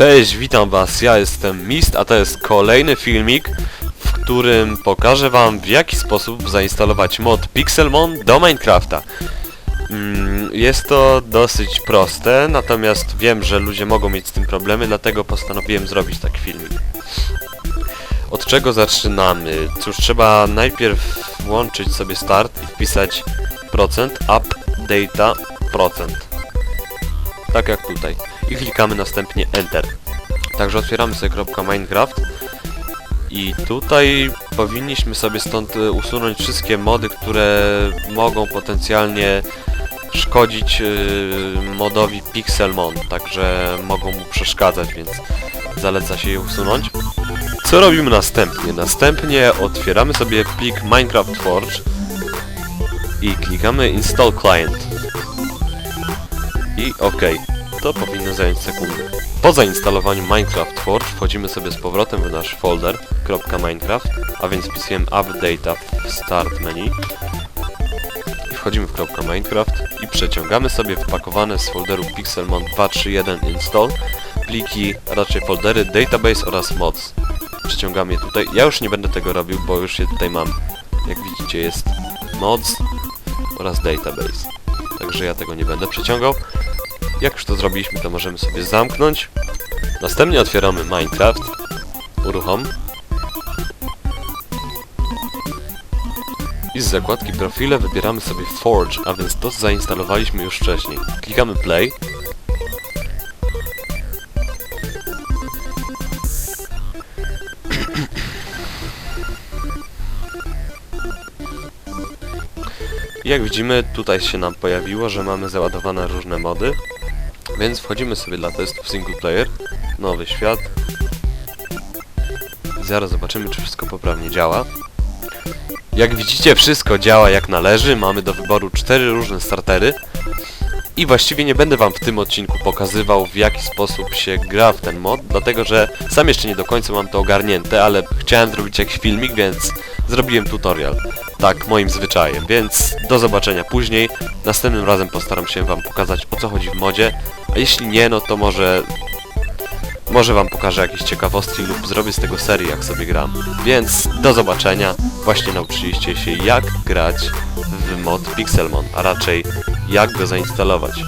Cześć, witam was, ja jestem Mist, a to jest kolejny filmik, w którym pokażę wam w jaki sposób zainstalować mod Pixelmon do Minecrafta. Mm, Jest to dosyć proste, natomiast wiem, że ludzie mogą mieć z tym problemy, dlatego postanowiłem zrobić taki filmik. Od czego zaczynamy? Cóż, trzeba najpierw włączyć sobie start i wpisać procent, up, data, procent. Tak jak tutaj. I klikamy następnie Enter. Także otwieramy sobie Minecraft i tutaj powinniśmy sobie stąd y, usunąć wszystkie mody, które mogą potencjalnie szkodzić y, modowi Pixelmon, także mogą mu przeszkadzać, więc zaleca się je usunąć. Co robimy następnie? Następnie otwieramy sobie plik Minecraft Forge i klikamy Install Client. I OK, to powinno zająć sekundę. Po zainstalowaniu Minecraft Forge wchodzimy sobie z powrotem w nasz folder .minecraft, a więc wpisujemy updata w start menu wchodzimy w .minecraft i przeciągamy sobie wpakowane z folderu Pixelmon 231 install pliki, raczej foldery database oraz mods. Przeciągamy je tutaj. Ja już nie będę tego robił, bo już je tutaj mam. Jak widzicie jest mods oraz database. Także ja tego nie będę przeciągał. Jak już to zrobiliśmy, to możemy sobie zamknąć. Następnie otwieramy Minecraft. Uruchom. I z zakładki profile wybieramy sobie Forge, a więc to zainstalowaliśmy już wcześniej. Klikamy Play. Jak widzimy, tutaj się nam pojawiło, że mamy załadowane różne mody. Więc wchodzimy sobie dla testów single player, nowy świat. Zaraz zobaczymy, czy wszystko poprawnie działa. Jak widzicie, wszystko działa jak należy. Mamy do wyboru cztery różne startery. I właściwie nie będę wam w tym odcinku pokazywał, w jaki sposób się gra w ten mod, dlatego że sam jeszcze nie do końca mam to ogarnięte, ale chciałem zrobić jakiś filmik, więc zrobiłem tutorial. Tak, moim zwyczajem, więc do zobaczenia później. Następnym razem postaram się wam pokazać o co chodzi w modzie, a jeśli nie, no to może... Może wam pokażę jakieś ciekawostki lub zrobię z tego serię, jak sobie gram. Więc do zobaczenia. Właśnie nauczyliście się jak grać w mod Pixelmon, a raczej jak go zainstalować.